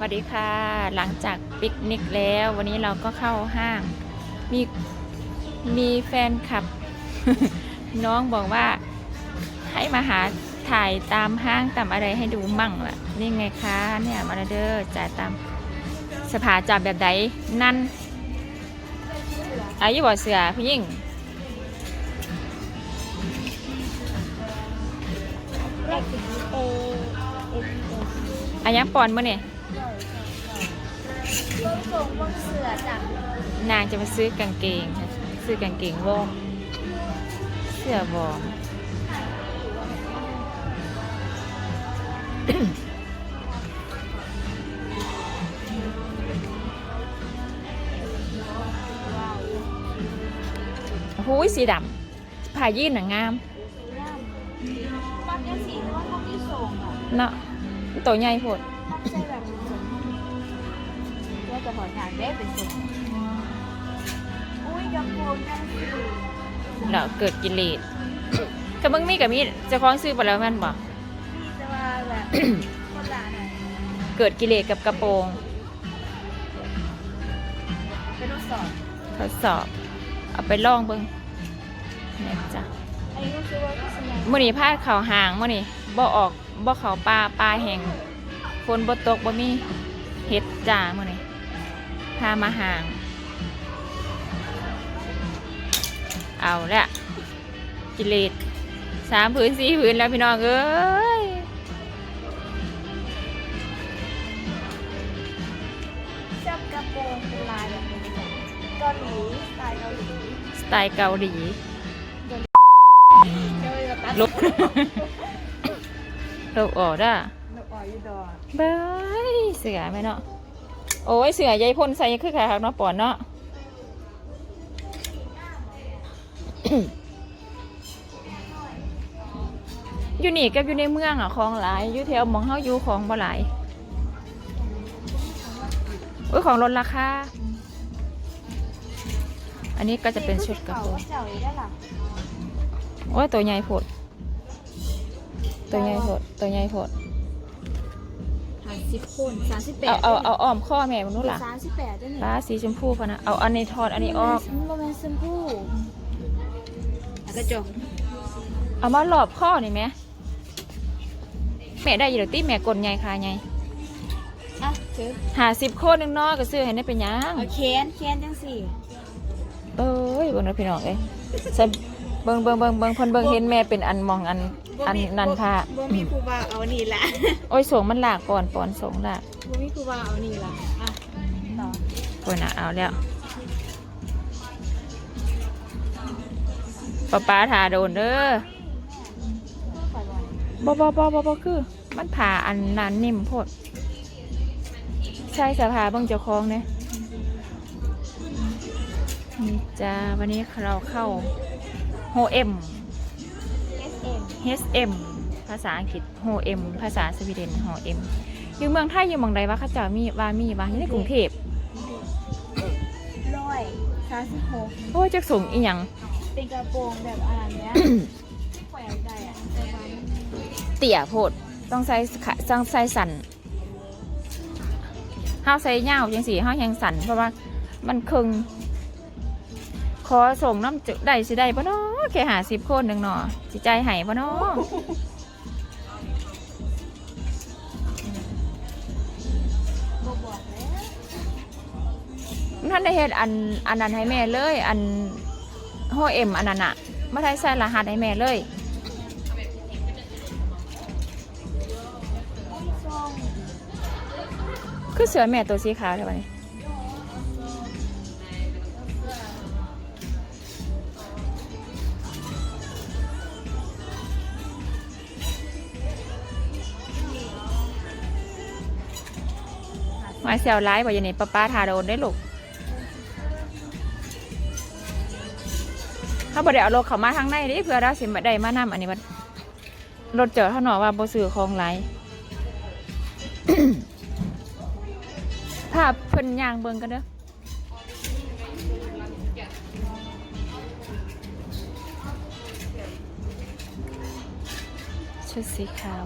สวัสดีค่ะ หลังจากปิกนิกแล้ว วันนี้เราก็เข้าห้าง มีมีแฟนคลับ น้องบอกว่า ให้มาหาถ่ายตามห้างตามอะไรให้ดูมั่งล่ะ นี่ไงคะเนี่ยมาเดอร์จ่ายตามสภาจับแบบใดนั่นอายุบ่เสือพี่ยิ่งอายังปอนมื่อนี่ บื้องสูงเบื้องเสือจากนางจะมาซื้อกางเกงค่ะซื้อกางเกงวอร์มเสื้อวอร์มหูยสีดำผ้ายีนหนังงามนนี้สีว่าเขาไม่ส่งอะเนาะตัวใหญ่โพดใช่แบบ ส่งเพื่อจะขอทานได้เป็นส่งอุ้ยกระโปรงนั่นสิเราเกิดกิเลสกับมึงมีกับมีเจะคล้าของซื้อไปแล้วแมันบ่พี่จะว่าแบบคนละหน่อยเกิดกิเลสกับกระโปรงเป็นทดสอบทดสอบ เอาไปลองเบิ่งเนี่ยจ้ะอันนี้ก็คือว่าพิษณุมื่อนี้พาดเขาห่างมื่อนี้บ่ออกบ่เขาปลาปลาแห่งฝนบ่ตกบ่มีเห็ดจ้ามื่อนี้ พามาห่าง เอาละกิเลสสามผืนสี่ผืนแล้วพี่น้องเอ้ยชอบกระโปรงเป็นลายแบบนี้เกาหลีสไตล์เกาหลีสไตล์เกาหลีเจอแบบตัดลบลบออกด้านกอ่อยอยู่ดอกบายเสือไหมเนาะ โอ้ยเสือใยพ่นใส่คือขาครับเนาะปอนเนาะอยู่นี่กับอยู่ในเมืองอะของหลายอยู่แถวมองเฮาอยู่ของบ่หลายโอ้ยของลดราคาอันนี้ก็จะเป็นชุดกระโปรงเจ้าอีกได้หรอโอ้ยตัวใหญ่โพดตัวใหญ่โพดตัวใหญ่โพด สิบคนสามสิบแปดเอาเอาเอาอ้อมข้อแม่มันนู้นล่ะสามสิบแปดได้นี่ฟ้าสีชมพูพะนะเอาอันนี้ทอดอันนี้ออกโมเมนต์ชมพูกระจกเอามาหลอบข้อนี่ไหมแม่ได้อยู่หรือตีแม่กลใหญ่ค่ะใหญ่อะถือหาสิบคนหนึงเนอกก็ซื้อให้ได้เป็นหยัง เอาแคนแคนจังสี่ เอ้ยเบิ่งนะพี่น้องเอ้ยใส่ เบิ่งเบิ่งเบิ่งเบิ่งเพิ่นเบิ่งเห็นแม่เป็นอันมองอันอันนันผ้าบ่มีครูบาเอานี่ละโอ้ยส่งมันหลากก่อนปอนส่งหลากบ่มีครูบาเอานี่ละอะต่อคนน่ะเอาแล้วป้าป้าทาโดนเด้อขอบอกบ่บ่บ่บ่บ่คือ มันผ่าอันนั้นนิ่มโพดใช่สภาเบิ่งเจ้าของเนี่ยนี่จ้าวันนี้เราเข้า โฮเอ็ม HM ภาษาอังกฤษโฮเอ็มภาษาสวีเดนโฮเอ็มอยู่เมืองไทยอยู่เมืองใดวะเข้าเจ้ามีว่ามีว่าอยู่ในกรุงเทพร้อยสามสิบหกโอ้ยจักสูงอีหยังเป็นกระโปรงแบบอะไรเนี้ยแขวนได้อะแต่ว่าเตี่ยโพดต้องใส่ขาต้องใส่สันห้าวใส่ยาวจังสีห้าวยังสันเพราะว่ามันครึงขอส่งน้ำจุได้สิได้ปะเนาะ แค่หาสิบคนหนึ่งเนาะจิใจหายปะเนาะบ่บอท่านได้เฮ็ดอันอันนั้นให้แม่เลย อันโฮเอ็มอันนั้นอะมาได้ใส่รหัสให้แม่เลยคือเสือแม่ตัวสีขาวใช่ไหม มาเซลไลฟ์บอกอย่างนี้ป้าป้าทาโดนได้ลูกเขาบอกเดี๋ยวเอารถเขามาทางในดิเพื่อเราสิมาได้มานำอันนี้มันรถเจอเขาหนอว่าโบ่ซื้อของไรภาพเพิ่นยางเบิ่งกันเด้อชุดสีขาว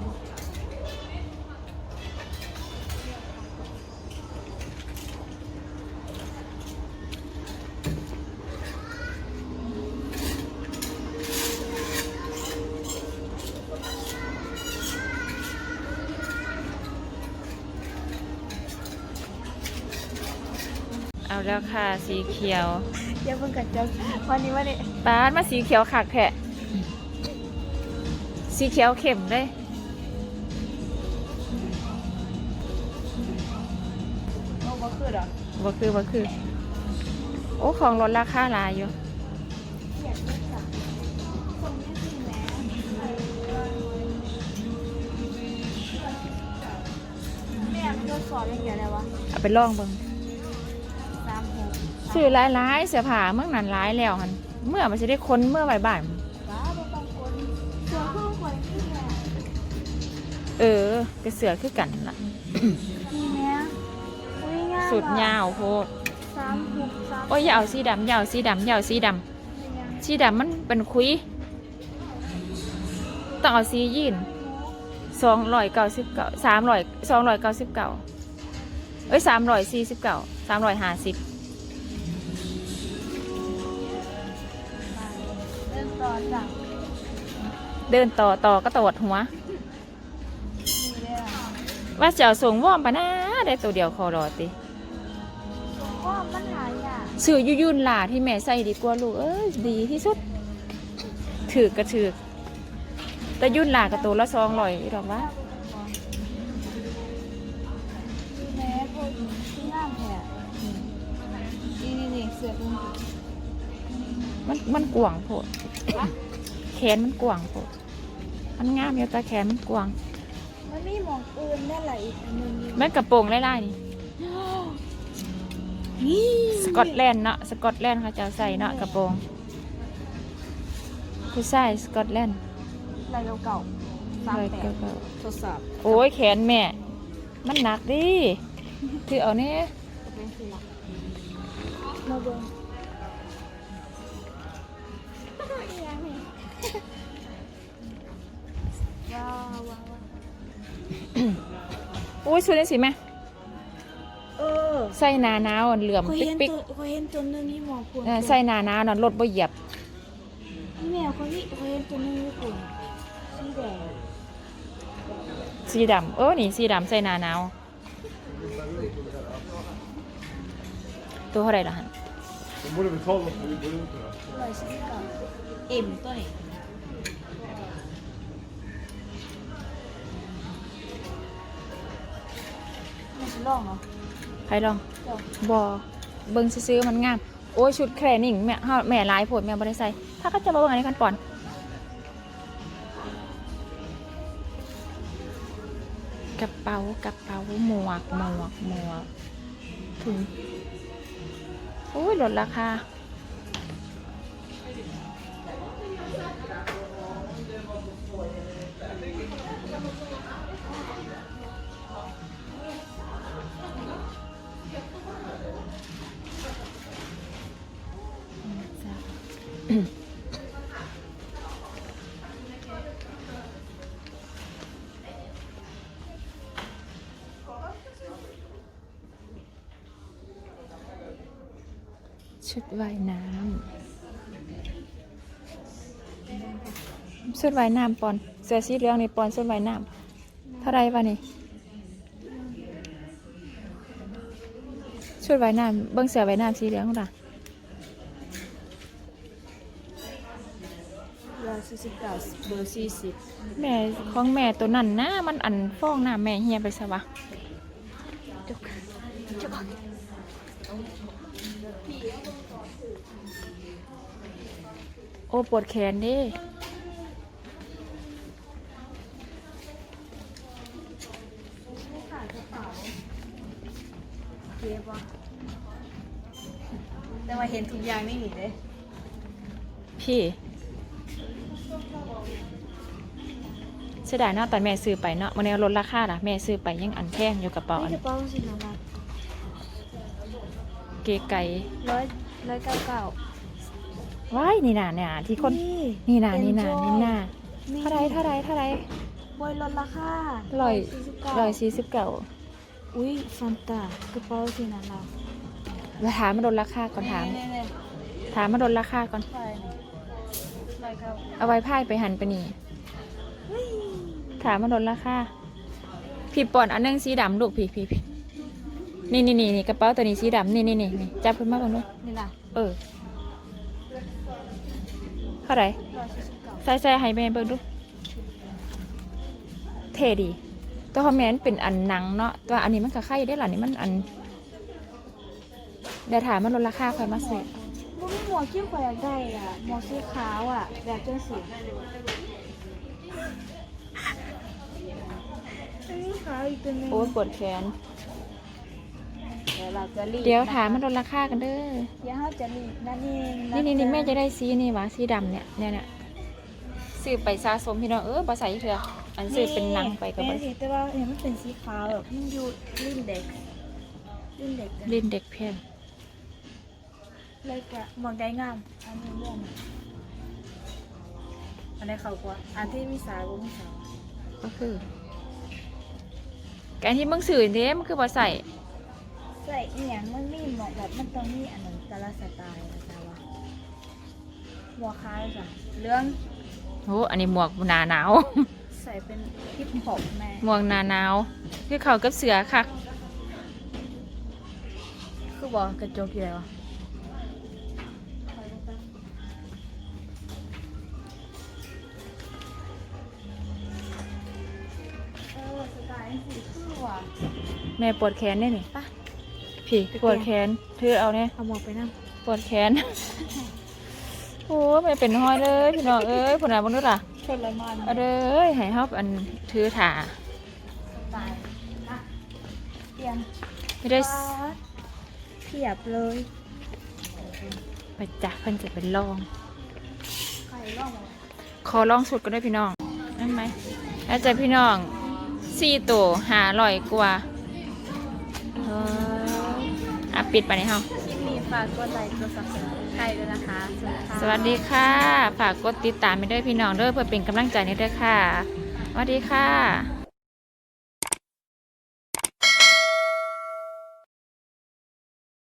แล้วค่ะ สีเขียวเดี๋ยวเพิ่งกันจะวันนี้วันนี้ปาดมาสีเขียวขักแทะสีเขียวเข้มเลยโอ้บ่คือหรอบ่คือบ่คือ โอ้ ของลดราคาหลายอยู่อยากได้จ้ะคนนี้สิแม่แม่มันโดนสอนอย่างเดียวเลยวะเอาไปลองเบิ่งสามหก ซื้อหลายๆเสื้อผ้าเมื่อนั้นหลายแล้วหันเมื่อมันสิได้ค้นเมื่อบ่ายบ้าบ่ต้องคนเสือเพิ่งควยพี่แม่ๆเออก็เสือคือกันล่ะนี่แม่อุ้ยงามสุดอะยาวโพดสามหกสามโอ้ยอย่าเอาสีดำอย่าเอาสีดำอย่าเอาสีดำสีดำมันเป็นคุยต้องเอาสียีนสองร้อยเก้าสิบเก้าสามร้อยสองร้อยเก้าสิบเก้าเอ้ยสามร้อยสี่สิบเก้าสามร้อยห้าสิบ อจากเดินต่อต่อก็ตวดหัวนี่เลยอะว่าจะเอาส่งว่อมปะนะได้ตัวเดียวคอรอติก็มันหายากซื้อยุยุ่นล่ะที่แม่ใส่ดีกว่าลูกเอ้ยดีที่สุดถือกกระถือกแต่ยุ่นล่ะกับตัวละสองร้อยหรอกวะแม่พวกนี้ที่งามแท้นี่นี่นี่เสือเป็นมันมันกวางโพด แขนมันกวางโพดมันงามอยู่แต่แขนมันกวาง มันมีหมองอื่นได้หลายอีกอันหนึงนี่มันกระโปรงไล่ๆนี่นี่สกอตแลนด์เนาะสกอตแลนด์เขาจะเอาใส่เนาะกระโปรงผู้ชายสกอตแลนด์ลายเก่าๆสามเลยแปเก่ดาทดสอบๆโอ้ยแขนแม่ มันหนักดิถือเอาเนี่ยจะเป็นสีหลักมาเบิ่ง อุ้ยชุดนี้สิแม่เออใส่หนาหนาวเหลื่อมเคยปิ๊กเห็นปิ๊กตัวเคยเห็นตัวหนึงที่หมอพูดเออใส่หนาหนาวนอนรถบ่เหยียบนี่แม่เขาที่เคยเห็นตัวหนึงญี่ปุ่นสีแดงสีดำเออนี่สีดำใส่หนาหนาว ตัวเท่าไหร่ละหัน De borde betala för vi går ut nu. ร้อยสิบเก้าเอ็มตัวนี้ ลองเหรอใครลองเจ้าบอเบิ่งซื้อๆมันงาม โอ้ยชุดแครนิ่งแม่เฮาแม่หลายโพดแม่บ่ได้ใส่ถ้าก็จะมาเบิ่งอันนี้กันก่อนกระเป๋ากระเป๋าหมวกหมวกหมวกถุงโอ้ยลดราคา ชุดว่ายน้ำชุดว่ายน้ำปอนเสื้อสีเหลืองนี่ปอนชุดว่ายน้ำเท่าไรวะนี่ชุดว่ายน้ำเบิ้งเสื้อว่ายน้ำสีเหลืองล่ะร้อยสี่สิบเก้าเบอร์สี่สิบแม่ของแม่ตัวนั้นนะมันอันฟองน้ำแม่เฮียไปซะวะ จุกจุก โอ้ปวดแขนเดิขายกระเป๋าเก็บวะแต่ว่าเห็นทุกอย่างไม่หนีเลย พี่เสียดายเนาะตอนแม่ซื้อไปเนาะมันเอาลดราคาล่ะ แม่ซื้อไปยังอันแพงอยู่กระเป๋าอันกระเป๋าสินะรักเกไก่ร้อยร้อยเก้าเก้า ว้ายนี่น่ะเนี่ยที่คนนี่น่ะนี่น่ะนี่น่ะเท่าไรเท่าไรเท่าไรบอยลดราคาร้อยสี่สิบเก้าร้อยสี่สิบเก้าอุ้ยฟันตากระเป๋าสินะรักแล้วถามมาลดราคาก่อนถามเนี่ยเนี่ยถามมาลดราคาก่อนไปร้อยเก้าเอาไว้พ่ายไปหันไปนี่ถามมาลดราคาพี่ปอนอันหนึงสีดำลูกพี่พี่พี่นี่นี่นี่นี่กระเป๋าตัวนี้สีดำนี่นี่นี่นี่จับขึ้นมาบ้างด้วยนี่ล่ะเออเท่าไหร่ร้อยสี่สิบเก้าใส่ใส่ให้แม่เบิ่งดู เท่ดี ตัวคอมเมนต์เป็นอันหนังเนาะ ตัวอันนี้มันก็ไข่ได้หรอนี่มันอันเดี๋ยวถามมันลดราคาค่อยมาซื้อบุ้มีหมวกที่ข่อยอยากได้อะหมวกสีขาวอะ แบบจังสีอันนี้ขาวอีกตัวหนึงโอ้ยปวดแขนเดี๋ยวเราจะรีดเดี๋ยวถามมันลดราคากันเด้อเดี๋ยวเราจะรีดนั่นเองนี่นี่นี่แม่จะได้สีนี่หวะสีดำเนี่ยเนี่ยเนี่ยซื้อไปสะสมพี่น้องเออภาษาอีเถื่ออันซื้อเป็นหนังไปกับเป็นสีแต่ว่าเนี่ยมันเป็นสีขาวแบบมันอยู่รุ่นเด็กรุ่นเด็กอะลินเด็กเพนเลยกะหมวกได้งามอันนี้ม่วงอันนี้เขากว่าอันที่มีสายบ่มีสายก็คือการที่มึงสื่อเนี่ยมันคือภาษา ใส่อีหยังมันมีหมวกแบบมันต้องมีอันนั้นแต่ละสไตล์นะจ๊ะว่าหมวกขาวจ้ะเรื่องโอ้อันนี้หมวกหนาหนาว ใส่เป็นฮิปฮอปแม่หมวกหนาหนาวคือเขากับเสือค่ะ คือบอกกระจกอยู่แล้วเออสไตล์สีคือว่ะแม่ปวดแขนเนี่ยนี่ไป พี่ปวดแขนเธอเอาเนี่ยเอาหมวกไปนั่งปวดแขน โอ้แม่เป็นห้อยเลยพี่น้องเอ้ยผุนาบนนู้นล่ะชนละมันเอาเด้อให้เฮาอันถือถาสไตล์นะเตรียมไม่ได้เพียบเลยไปจักเพิ่นจะเป็นลองใครร่องมาขอลองสุดก็ได้พี่น้องนั่นไหมแล้วจะพี่น้องสี่ตัวหาลอยกว่าเออ อะปิดไปในห้องคลิปนี้ฝากกดไลค์กด subscribe ใครด้วยนะคะ สวัสดีค่ะ ฝากกดติดตามไปด้วยพี่น้องเด้อเพื่อเป็นกำลังใจให้ด้วยค่ะสวัสดีค่ะ